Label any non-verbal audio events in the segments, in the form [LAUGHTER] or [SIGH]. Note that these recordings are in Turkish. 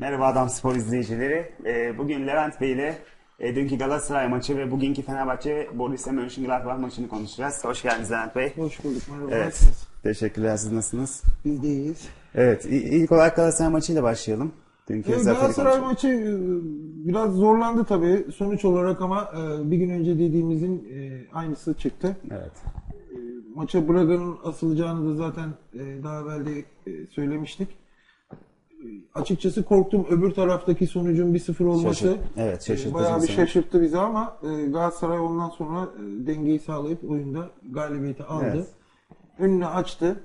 Merhaba Adam Spor izleyicileri. Ee, bugün Levent Bey ile e, dünkü Galatasaray maçı ve bugünkü Fenerbahçe Borussia Mönchengladbach maçını konuşacağız. Hoş geldiniz Levent Bey. Hoş bulduk. Merhaba. Evet. Nasılsınız? Teşekkürler. Siz nasılsınız? Biz de iyiyiz. Evet. ilk olarak Galatasaray maçıyla başlayalım. Dünkü Evet, Galatasaray maçı e, biraz zorlandı tabii sonuç olarak ama e, bir gün önce dediğimizin aynısı çıktı. Evet. Maça Braga'nın asılacağını da zaten daha evvel de söylemiştik. Açıkçası korktum öbür taraftaki sonucun 1-0 olması. Şaşırt- evet, e, şaşırtıcı Bayağı bir şaşırttı bizi ama e, Galatasaray ondan sonra e, dengeyi sağlayıp oyunda galibiyeti aldı. Evet. Önünü açtı.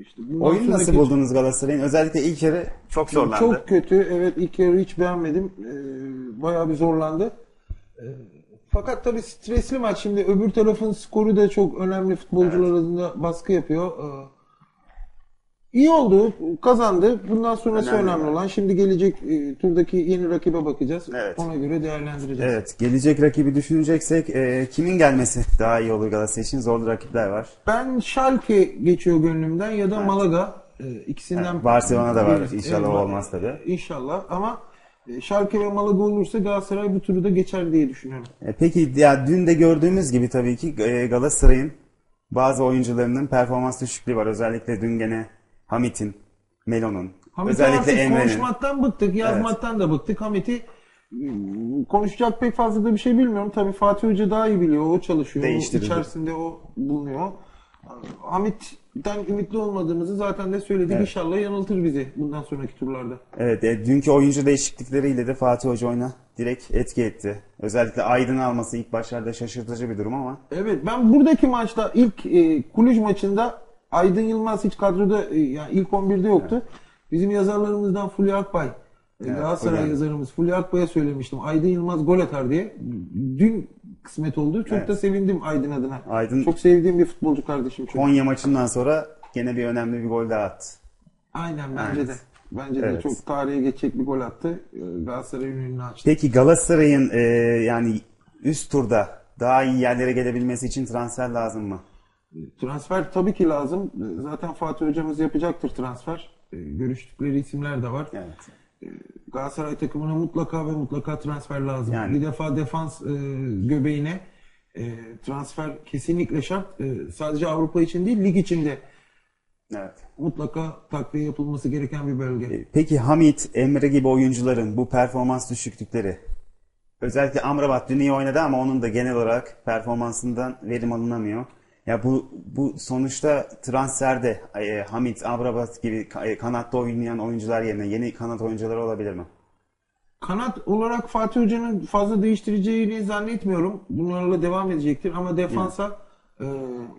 İşte Oyunu nasıl sonraki- buldunuz Galatasaray'ın? Özellikle ilk yarı çok zorlandı. Çok kötü. Evet ilk yarı hiç beğenmedim. Bayağı bir zorlandı. Fakat tabii stresli maç. Şimdi öbür tarafın skoru da çok önemli. Futbolcular adına baskı yapıyor. İyi oldu. Kazandı. Bundan sonrası Önemli olan. Şimdi gelecek e, turdaki yeni rakibe bakacağız. Evet. Ona göre değerlendireceğiz. Evet. Gelecek rakibi düşüneceksek e, kimin gelmesi daha iyi olur Galatasaray için? Zorlu rakipler var. Ben Schalke geçiyor gönlümden ya da Malaga. Ee, ikisinden Evet, Barcelona da var. birisi. İnşallah o olmaz tabii. İnşallah ama e, Schalke ve Malaga olursa Galatasaray bu turu da geçer diye düşünüyorum. E, Peki ya dün de gördüğümüz gibi tabii ki e, Galatasaray'ın bazı oyuncularının performans düşüklüğü var. Özellikle dün gene Hamit'in, Melo'nun, Hamit'i özellikle artık Emre'nin. konuşmaktan bıktık, yazmaktan da bıktık. Hamit'i ıı, konuşacak pek fazla da bir şey bilmiyorum. Tabii Fatih Hoca daha iyi biliyor. O çalışıyor. Değiştirildi. içerisinde o bulunuyor. Hamit'ten ümitli olmadığımızı zaten de söyledik. İnşallah yanıltır bizi bundan sonraki turlarda. Evet, e, dünkü oyuncu değişiklikleriyle de Fatih Hoca oyuna direkt etki etti. Özellikle Aydın'ı alması ilk başlarda şaşırtıcı bir durum ama Evet ben buradaki maçta ilk e, Kulüj maçında Aydın Yılmaz hiç kadroda e, yani ilk 11'de yoktu. Bizim yazarlarımızdan Fulya Akbay e, Galatasaray Fulya. yazarımız Fulya Akbay'a söylemiştim. Aydın Yılmaz gol atar diye. Dün kısmet oldu. Çok Evet. da sevindim Aydın adına. Aydın- Çok sevdiğim bir futbolcu kardeşim çünkü. Konya maçından sonra gene bir önemli bir gol daha attı. Aynen bence Evet. de. Bence de Evet. çok tarihe geçecek bir gol attı. E, Galatasaray'ın önünü açtı. Peki Galatasaray'ın e, yani üst turda daha iyi yerlere gelebilmesi için transfer lazım mı? Transfer tabii ki lazım. E, Zaten Fatih hocamız yapacaktır transfer. E, Görüştükleri isimler de var. Evet. Galatasaray takımına mutlaka ve mutlaka transfer lazım. Yani. Bir defa defans e, göbeğine e, transfer kesinlikle şart. E, sadece Avrupa için değil, lig için de Evet. mutlaka takviye yapılması gereken bir bölge. E, Peki Hamit, Emre gibi oyuncuların bu performans düşüklükleri özellikle Amrabat dün iyi oynadı ama onun da genel olarak performansından verim alınamıyor. Ya bu bu sonuçta transferde e, Hamit, Amrabat gibi e, kanatta oynayan oyuncular yerine yeni kanat oyuncuları olabilir mi? Kanat olarak Fatih Hoca'nın fazla değiştireceğini zannetmiyorum. Bunlarla devam edecektir ama defansa e,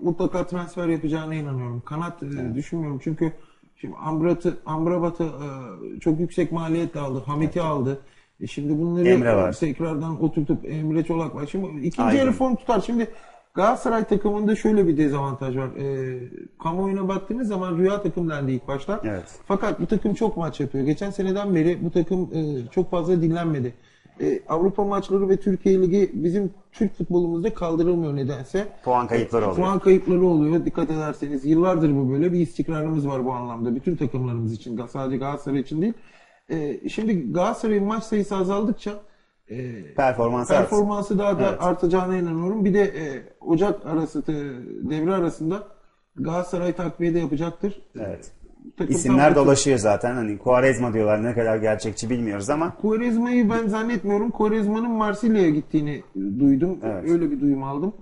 mutlaka transfer yapacağına inanıyorum. Kanat e, düşünmüyorum çünkü şimdi Amrat'ı Amrabat'ı e, çok yüksek maliyetle aldı. Hamit'i aldı. E şimdi bunları Emre var. tekrardan oturtup Emre Çolak var. Şimdi ikinci yarı form tutar. Şimdi Galatasaray takımında şöyle bir dezavantaj var. E, kamuoyuna baktığınız zaman rüya takım dendi ilk başta. Evet. Fakat bu takım çok maç yapıyor. Geçen seneden beri bu takım e, çok fazla dinlenmedi. E, Avrupa maçları ve Türkiye Ligi bizim Türk futbolumuzda kaldırılmıyor nedense. Puan kayıpları oluyor. Puan kayıpları oluyor. Dikkat ederseniz yıllardır bu böyle bir istikrarımız var bu anlamda. Bütün takımlarımız için sadece Galatasaray için değil. E, şimdi Galatasaray'ın maç sayısı azaldıkça e, Performans artsın. performansı daha da Evet. artacağına inanıyorum. Bir de e, Ocak arası e, devre arasında Galatasaray takviye de yapacaktır. Evet. Takım İsimler dolaşıyor zaten. Hani Quaresma diyorlar ne kadar gerçekçi bilmiyoruz ama Quaresma'yı ben zannetmiyorum. Quaresma'nın Marsilya'ya gittiğini duydum. Evet. Öyle bir duyum aldım.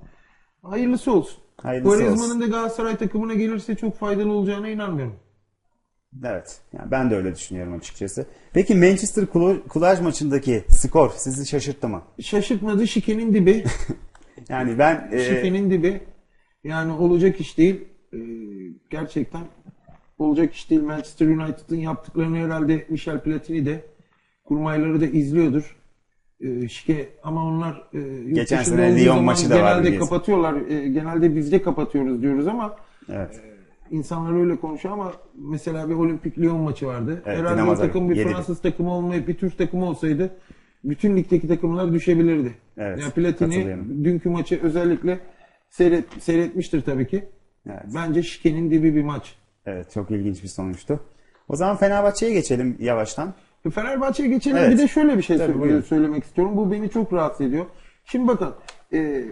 Hayırlısı olsun. Hayırlısı Quaresma'nın da Galatasaray takımına gelirse çok faydalı olacağına inanmıyorum. Evet. Yani ben de öyle düşünüyorum açıkçası. Peki Manchester Kulaj maçındaki skor sizi şaşırttı mı? Şaşırtmadı şikenin dibi. [LAUGHS] Yani ben e, şikenin dibi. Yani olacak iş değil. Ee, gerçekten olacak iş değil. Manchester United'ın yaptıklarını herhalde Michel Platini de kurmayları da izliyordur. Ee, şike ama onlar e, Geçen sene Lyon maçı da vardı genelde kapatıyorlar. E, genelde bizde kapatıyoruz diyoruz ama evet. İnsanlar öyle konuşuyor ama mesela bir Olimpik Lyon maçı vardı. Evet, Herhalde Dinamo o takım bir Zagreb, Fransız takımı olmayıp bir Türk takımı olsaydı bütün ligdeki takımlar düşebilirdi. Evet, yani Platini dünkü maçı özellikle seyret, seyretmiştir tabii ki. Evet. Bence şikenin dibi bir maç. Evet çok ilginç bir sonuçtu. O zaman Fenerbahçe'ye geçelim yavaştan. Fenerbahçe'ye geçelim. Evet. Bir de şöyle bir şey Tabii, söylemek istiyorum. Bu beni çok rahatsız ediyor. Şimdi bakın e,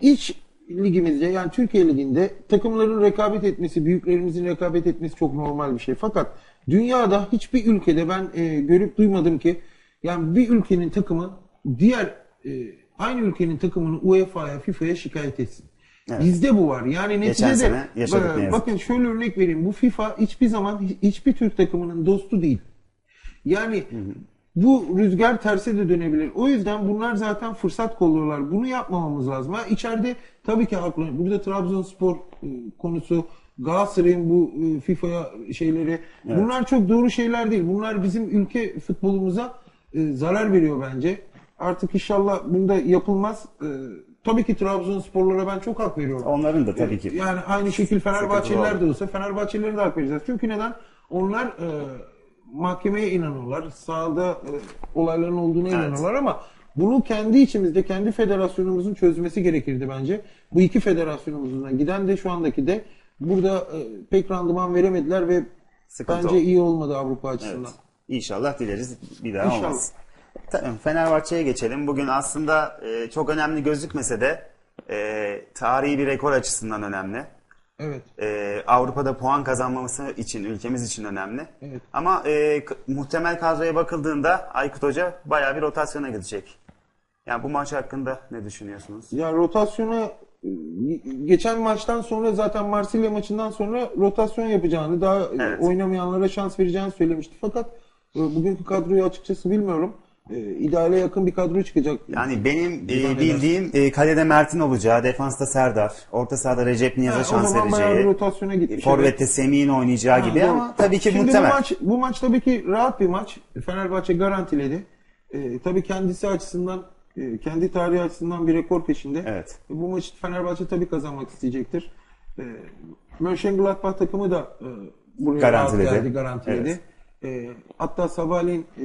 iç ligimizde yani Türkiye Ligi'nde takımların rekabet etmesi, büyüklerimizin rekabet etmesi çok normal bir şey. Fakat dünyada hiçbir ülkede ben e, görüp duymadım ki yani bir ülkenin takımı diğer e, aynı ülkenin takımını UEFA'ya, FIFA'ya şikayet etsin. Evet. Bizde bu var. Yani Geçen neticede sene yaşadık Ba- ne yazık bakın şöyle örnek vereyim. Bu FIFA hiçbir zaman hi- hiçbir Türk takımının dostu değil. Yani bu rüzgar terse de dönebilir. O yüzden bunlar zaten fırsat kolluyorlar. Bunu yapmamamız lazım. Ha, içeride tabii ki haklı. Burada Trabzonspor e, konusu, Galatasaray'ın bu e, FIFA'ya şeyleri bunlar çok doğru şeyler değil. Bunlar bizim ülke futbolumuza e, zarar veriyor bence. Artık inşallah bunda yapılmaz. Tabii ki Trabzonsporlara ben çok hak veriyorum. Onların da tabii ki. Yani aynı şekil Fenerbahçeliler de olsa Fenerbahçelilere de hak vereceğiz. Çünkü neden? Onlar mahkemeye inanıyorlar. Sahada e, olayların olduğuna inanıyorlar ama bunu kendi içimizde, kendi federasyonumuzun çözmesi gerekirdi bence. Bu iki federasyonumuzun da giden de şu andaki de burada e, pek randıman veremediler ve Sıkıntı bence oldu. iyi olmadı Avrupa açısından. Evet. İnşallah dileriz bir daha İnşallah. olmaz. Tamam Fenerbahçe'ye geçelim. Bugün aslında e, çok önemli gözükmese de e, tarihi bir rekor açısından önemli. Evet. E, Avrupa'da puan kazanmaması için ülkemiz için önemli. Evet. Ama e, muhtemel kadroya bakıldığında Aykut Hoca bayağı bir rotasyona gidecek. Yani bu maç hakkında ne düşünüyorsunuz? Ya rotasyona e, geçen maçtan sonra zaten Marsilya maçından sonra rotasyon yapacağını, daha Evet. oynamayanlara şans vereceğini söylemişti. Fakat e, bugünkü kadroyu açıkçası bilmiyorum. E, ideale yakın bir kadro çıkacak. Yani benim e, bildiğim e, kalede Mert'in olacağı, defansta Serdar, orta sahada Recep Niyaz'a Ha, o şans vereceği, rotasyona gitmiş. Forvet'te Semih'in oynayacağı Ha, gibi ama tabii ki Şimdi muhtemel. Bu maç, bu maç tabii ki rahat bir maç. Fenerbahçe garantiledi. E, tabii kendisi açısından, e, kendi tarihi açısından bir rekor peşinde. Evet. Bu maçı Fenerbahçe tabii kazanmak isteyecektir. E, Mönchengladbach takımı da e, buraya Garantiledi. geldi, garantiledi. Evet. E, hatta sabahleyin e,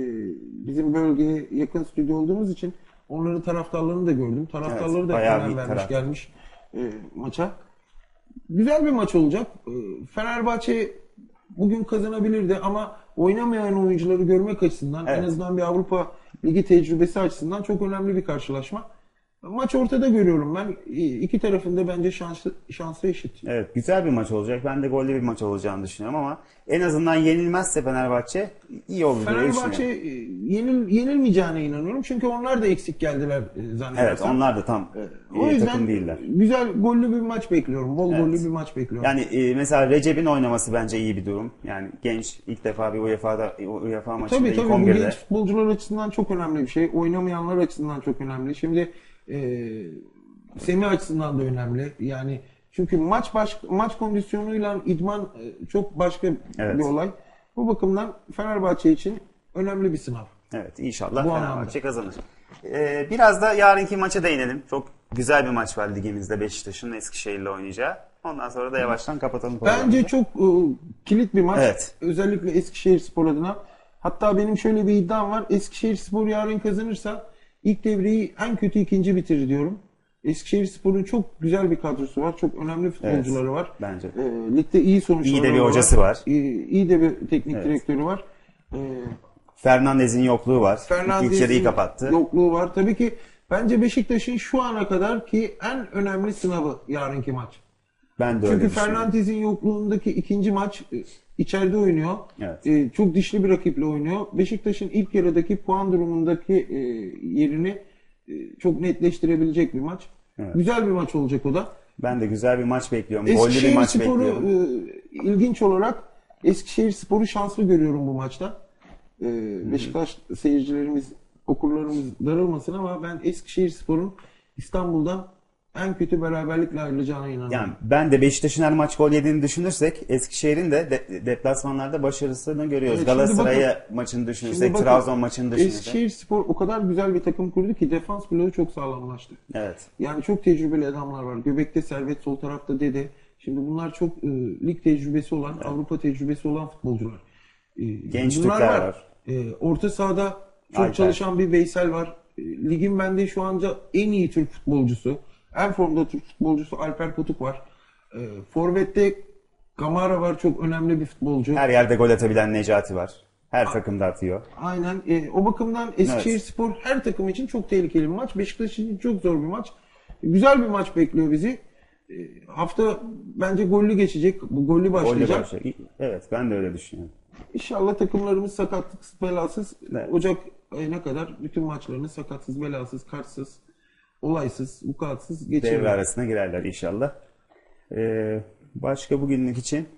bizim bölgeye yakın stüdyo olduğumuz için onların taraftarlarını da gördüm. Taraftarları Evet, da bir vermiş taraf. gelmiş e, maça. Güzel bir maç olacak. E, Fenerbahçe bugün kazanabilirdi ama oynamayan oyuncuları görmek açısından en Evet. azından bir Avrupa Ligi tecrübesi açısından çok önemli bir karşılaşma. Maç ortada görüyorum ben. İki tarafında bence şanslı şansı eşit. Evet güzel bir maç olacak. Ben de gollü bir maç olacağını düşünüyorum ama en azından yenilmezse Fenerbahçe iyi olur diye Fenerbahçe düşünüyorum. e, yenil, yenilmeyeceğine inanıyorum. Çünkü onlar da eksik geldiler e, zannedersem. Evet onlar da tam O iyi yüzden takım değiller. güzel gollü bir maç bekliyorum. Bol Evet. gollü bir maç bekliyorum. Yani e, mesela Recep'in oynaması bence iyi bir durum. Yani genç ilk defa bir UEFA'da UEFA maçında Tabii ilk tabii bu 11'de. genç futbolcular açısından çok önemli bir şey. Oynamayanlar açısından çok önemli. Şimdi e, Semih açısından da önemli. Yani çünkü maç baş, maç kondisyonuyla idman e, çok başka Evet. bir olay. Bu bakımdan Fenerbahçe için önemli bir sınav. Evet inşallah Bu Fenerbahçe kazanır. Ee, biraz da yarınki maça değinelim. Çok güzel bir maç var ligimizde Beşiktaş'ın Eskişehir'le oynayacağı. Ondan sonra da yavaştan kapatalım. programı. Bence çok e, kilit bir maç. Evet. Özellikle Eskişehir Spor adına. Hatta benim şöyle bir iddiam var. Eskişehir Spor yarın kazanırsa ilk devreyi en kötü ikinci bitirir diyorum. Eskişehir Spor'un çok güzel bir kadrosu var. Çok önemli futbolcuları var. bence. E, ligde iyi sonuçları İyi de bir hocası var. İyi, iyi de bir teknik Evet. direktörü var. E, Fernandez'in yokluğu var. Fernandez'in İlk kapattı. Yokluğu var. Tabii ki bence Beşiktaş'ın şu ana kadar ki en önemli sınavı yarınki maç. Ben de öyle Çünkü. Fernandez'in yokluğundaki ikinci maç e, içeride oynuyor. Evet. E, çok dişli bir rakiple oynuyor. Beşiktaş'ın ilk yarıdaki puan durumundaki e, yerini e, çok netleştirebilecek bir maç. Evet. Güzel bir maç olacak o da. Ben de güzel bir maç bekliyorum. Gollü bir maç Spor'u bekliyorum. e, ilginç olarak Eskişehir Spor'u şanslı görüyorum bu maçta. E, Beşiktaş seyircilerimiz, okurlarımız darılmasın ama ben Eskişehir Spor'un İstanbul'dan en kötü beraberlikle ayrılacağına inanıyorum. Yani ben de Beşiktaş'ın her maç gol yediğini düşünürsek Eskişehir'in de, de deplasmanlarda başarısını görüyoruz. Evet, Galatasaray maçını düşünürsek, bakın, Trabzon maçını düşünürsek. Eskişehir Spor o kadar güzel bir takım kurdu ki defans bloğu çok sağlamlaştı. Evet. Yani çok tecrübeli adamlar var. Göbekte Servet, sol tarafta Dede. Şimdi bunlar çok e, lig tecrübesi olan, Avrupa tecrübesi olan futbolcular. E, Genç bunlar Türkler var. E, orta sahada çok Alper. çalışan bir Veysel var. E, ligin bende şu anda en iyi Türk futbolcusu, en formda Türk futbolcusu Alper Potuk var. E, Forvet'te Kamara var çok önemli bir futbolcu. Her yerde gol atabilen Necati var. Her takım da atıyor. Aynen. E, o bakımdan Eskişehir Evet. Spor her takım için çok tehlikeli bir maç. Beşiktaş için çok zor bir maç. Güzel bir maç bekliyor bizi. E, hafta bence gollü geçecek. Bu gollü başlayacak. başlıyor. Evet ben de öyle düşünüyorum. İnşallah takımlarımız sakatlıksız, belasız Evet. Ocak ayına kadar bütün maçlarını sakatsız, belasız, kartsız, olaysız, vukuatsız Devre geçirir. arasına girerler inşallah. Ee, başka bugünlük için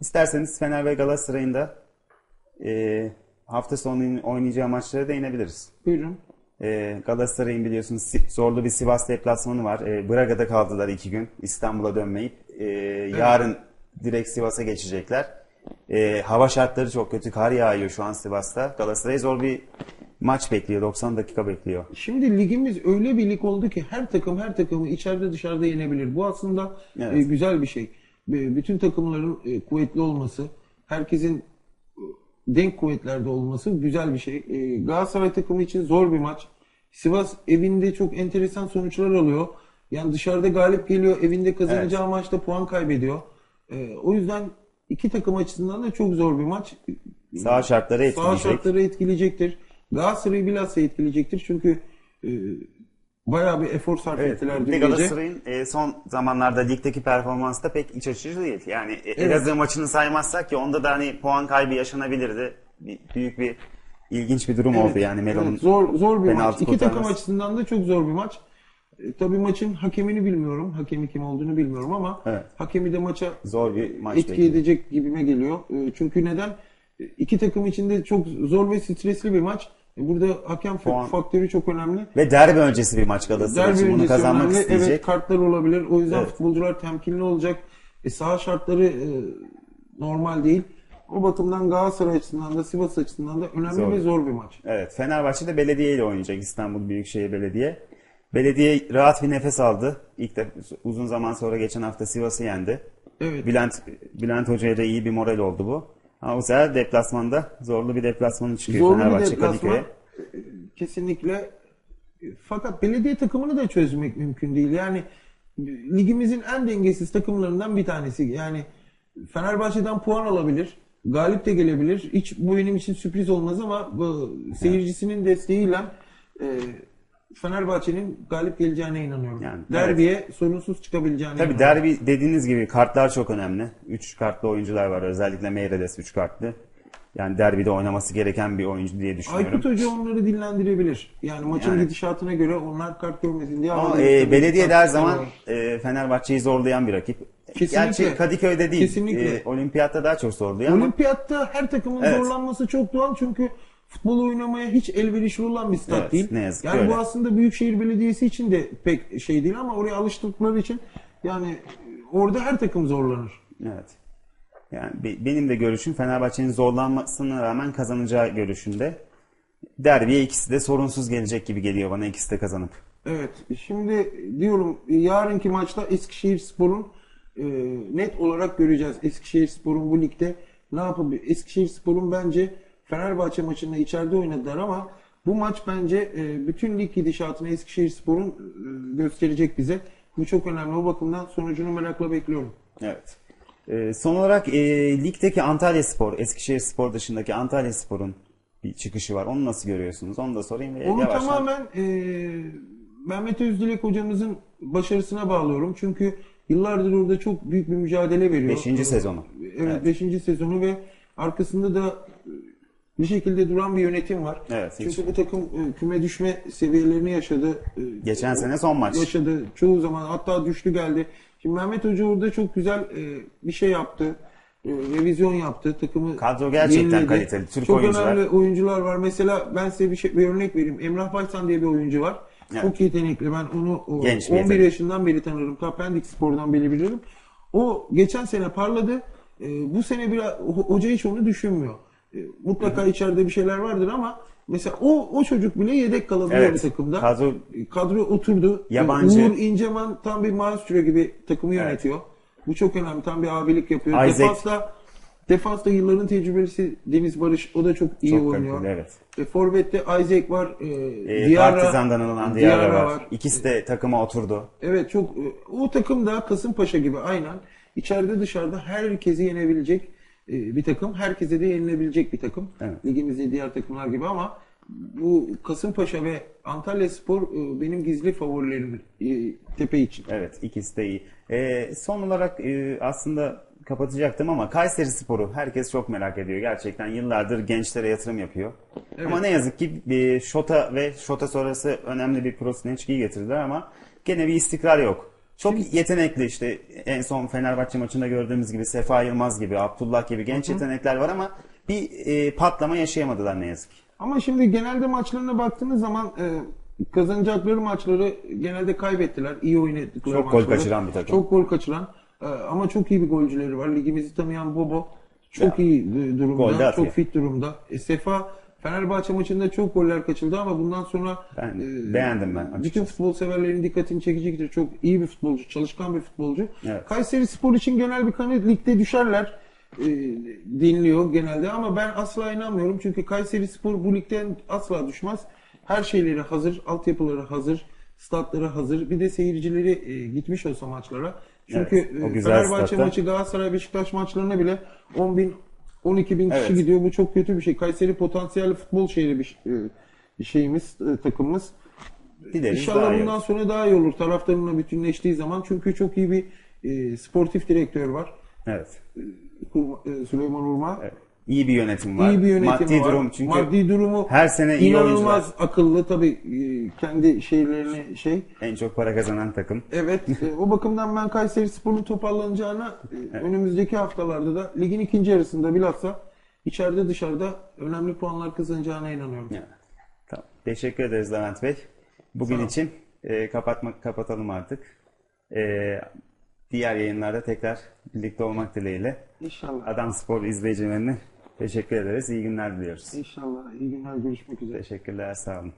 isterseniz Fener ve Galatasaray'ın da e, hafta sonu oynayacağı maçlara değinebiliriz. Buyurun. Ee, Galatasaray'ın biliyorsunuz zorlu bir Sivas deplasmanı var. Ee, Braga'da kaldılar iki gün. İstanbul'a dönmeyip ee, yarın direkt Sivas'a geçecekler. Ee, hava şartları çok kötü. Kar yağıyor şu an Sivas'ta. Galatasaray zor bir maç bekliyor. 90 dakika bekliyor. Şimdi ligimiz öyle bir lig oldu ki her takım her takımı içeride dışarıda yenebilir. Bu aslında Evet. e, güzel bir şey. Bütün takımların e, kuvvetli olması, herkesin e, denk kuvvetlerde olması güzel bir şey. E, Galatasaray takımı için zor bir maç. Sivas evinde çok enteresan sonuçlar alıyor. Yani dışarıda galip geliyor, evinde kazanacağı maçta puan kaybediyor. E, o yüzden iki takım açısından da çok zor bir maç. Sağ şartları Sağ etkileyecek. şartları etkileyecektir. Galatasaray'ı bilhassa etkileyecektir. Çünkü e, bayağı bir efor sarf Evet, ettiler dün. Galatasaray'ın e, son zamanlarda ligdeki performansı da pek iç açıcı değil. Yani e, Evet. Elazığ maçını saymazsak ki onda da hani puan kaybı yaşanabilirdi. Bir, büyük bir ilginç bir durum oldu yani Melo'nun. Evet, zor zor bir maç. İki takım açısından da çok zor bir maç. E, tabii maçın hakemini bilmiyorum. Hakemi kim olduğunu bilmiyorum ama Evet. hakemi de maça Zor bir maç etki bekliyor. edecek gibime geliyor. E, çünkü neden? E, İki takım içinde çok zor ve stresli bir maç. Burada hakem Puan. faktörü çok önemli. Ve derbi öncesi bir maç Galatasaray Derbi için. Bunu kazanmak önemli. isteyecek. Evet kartlar olabilir. O yüzden Evet. futbolcular temkinli olacak. E, saha şartları e, normal değil. O bakımdan Galatasaray açısından da Sivas açısından da önemli Zor. ve zor bir maç. Evet, Fenerbahçe de belediye ile oynayacak İstanbul Büyükşehir Belediye. Belediye rahat bir nefes aldı. İlk de uzun zaman sonra geçen hafta Sivas'ı yendi. Evet. Bülent Bülent Hoca'ya da iyi bir moral oldu bu. Ama bu sefer deplasmanda zorlu bir deplasmanı çıkıyor Zorlu Fenerbahçe deplasman. Kadıköy'e. Kesinlikle. E, Fakat belediye takımını da çözmek mümkün değil. Yani ligimizin en dengesiz takımlarından bir tanesi. Yani Fenerbahçe'den puan alabilir. Galip de gelebilir. Hiç bu benim için sürpriz olmaz ama bu seyircisinin desteğiyle e, Fenerbahçe'nin galip geleceğine inanıyorum. Yani, Derbiye sorunsuz çıkabileceğine Tabii inanıyorum. derbi dediğiniz gibi kartlar çok önemli. 3 kartlı oyuncular var. Özellikle Meireles 3 kartlı. Yani derbide oynaması gereken bir oyuncu diye düşünüyorum. Aykut Hoca onları dinlendirebilir. Yani maçın Yani. gidişatına göre onlar kart görmesin diye. Ama e, belediye her zaman e, Fenerbahçe'yi zorlayan bir rakip. Kesinlikle. Gerçi Kadıköy'de değil. Kesinlikle. E, olimpiyatta daha çok zorluyor ama Olimpiyatta her takımın Evet. zorlanması çok doğal çünkü futbol oynamaya hiç elverişli olan bir stat Evet, değil. ne yazık yani öyle. bu aslında Büyükşehir Belediyesi için de pek şey değil ama oraya alıştıkları için yani orada her takım zorlanır. evet. Yani be- benim de görüşüm Fenerbahçe'nin zorlanmasına rağmen kazanacağı görüşünde. Derbiye ikisi de sorunsuz gelecek gibi geliyor bana ikisi de kazanıp. Evet. Şimdi diyorum yarınki maçta Eskişehir Spor'un e, net olarak göreceğiz. Eskişehir Spor'un bu ligde ne yapabilir? Eskişehir Spor'un bence Fenerbahçe maçında içeride oynadılar ama bu maç bence e, bütün lig gidişatını Eskişehir Spor'un e, gösterecek bize. Bu çok önemli. O bakımdan sonucunu merakla bekliyorum. Evet. E, son olarak e, ligdeki Antalya Spor, Eskişehir Spor dışındaki Antalya Spor'un bir çıkışı var. Onu nasıl görüyorsunuz? Onu da sorayım Onu yavaştan. tamamen e, Mehmet Özdilek hocamızın başarısına bağlıyorum. Çünkü yıllardır orada çok büyük bir mücadele veriyor. Beşinci sezonu. Evet, 5. sezonu ve arkasında da bir şekilde duran bir yönetim var. Evet, hiç- Çünkü bu takım e, küme düşme seviyelerini yaşadı. E, Geçen sene son maç. yaşadı. Çoğu zaman hatta düştü geldi. Şimdi Mehmet Hoca orada çok güzel e, bir şey yaptı. E, revizyon yaptı. Takımı Kadro gerçekten yeniledi. kaliteli. Türk çok oyuncular. önemli oyuncular var. Mesela ben size bir, şey, bir örnek vereyim. Emrah Baysan diye bir oyuncu var. Evet. Çok yetenekli. Ben onu o, Genç bir 11 yetenek. yaşından beri tanırım. Ta Pendik Spor'dan beri bilirim. O geçen sene parladı. E, bu sene biraz ho- hoca hiç onu düşünmüyor. E, mutlaka içeride bir şeyler vardır ama mesela o o çocuk bile yedek kalabiliyor Evet. bir takımda. Kadro- kadro oturdu. Yabancı. Uğur İnceman tam bir maestro gibi takımı yönetiyor. Bu çok önemli. Tam bir abilik yapıyor. Isaac. Defansta Defansta yılların tecrübelisi Deniz Barış o da çok iyi Çok oynuyor. kaliteli, evet. E, Forvet'te Isaac var. E, E, Diarra- Partizan'dan alınan Diarra var. İkisi de takıma oturdu. Evet çok e, o takım da Kasımpaşa gibi aynen içeride dışarıda herkesi yenebilecek e, bir takım. Herkese de yenilebilecek bir takım. Evet. Ligimizde diğer takımlar gibi ama bu Kasımpaşa ve Antalya Spor e, benim gizli favorilerim e, tepe için. Evet ikisi de iyi. Ee, son olarak e, aslında kapatacaktım ama Kayseri Sporu herkes çok merak ediyor. Gerçekten yıllardır gençlere yatırım yapıyor. Ama ne yazık ki e, Şota ve Şota sonrası önemli bir Prosinecki'yi getirdiler ama gene bir istikrar yok. Çok yetenekli işte en son Fenerbahçe maçında gördüğümüz gibi Sefa Yılmaz gibi, Abdullah gibi genç yetenekler var ama bir e, patlama yaşayamadılar ne yazık ki. Ama şimdi genelde maçlarına baktığınız zaman e, kazanacakları maçları genelde kaybettiler. İyi oynadıkları Çok gol maçları. kaçıran bir takım. Çok gol kaçıran. E, ama çok iyi bir golcüleri var. Ligimizi tanıyan Bobo çok Ya, iyi e, gol durumda. Çok fit durumda. E, Sefa Fenerbahçe maçında çok goller kaçırdı ama bundan sonra Ben e, beğendim ben açıkçası. bütün futbol severlerin dikkatini çekecektir. Çok iyi bir futbolcu, çalışkan bir futbolcu. Evet. Kayseri Spor için genel bir kanı ligde düşerler e, dinliyor genelde ama ben asla inanmıyorum. Çünkü Kayseri Spor bu ligden asla düşmez. Her şeyleri hazır, altyapıları hazır, statları hazır. Bir de seyircileri e, gitmiş olsa maçlara. Çünkü Evet, e, Fenerbahçe statta. maçı Galatasaray Beşiktaş maçlarına bile 10 bin 12 bin kişi Evet. gidiyor. Bu çok kötü bir şey. Kayseri potansiyelli futbol şehri bir e, bir şeyimiz, e, takımımız. Dileriz İnşallah iyi bundan olur. sonra daha iyi olur taraftarınla bütünleştiği zaman. Çünkü çok iyi bir e, sportif direktör var. Evet. Kurma- e, Süleyman Urma. evet. İyi bir yönetim var. İyi bir yönetimi Maddi var. durum çünkü Maddi durumu her sene iyi inanılmaz akıllı tabii e, kendi şeylerini şey. en çok para kazanan takım. Evet e, o bakımdan ben Kayseri Spor'un toparlanacağına e, önümüzdeki haftalarda da ligin ikinci yarısında bilhassa içeride dışarıda önemli puanlar kazanacağına inanıyorum. Evet. Tamam. Teşekkür ederiz Levent Bey. Bugün için e, kapatmak kapatalım artık. E, diğer yayınlarda tekrar birlikte olmak dileğiyle. İnşallah. Adam Spor izleyicilerine teşekkür ederiz. İyi günler diliyoruz. İnşallah. İyi günler. Görüşmek üzere. Teşekkürler. Sağ olun.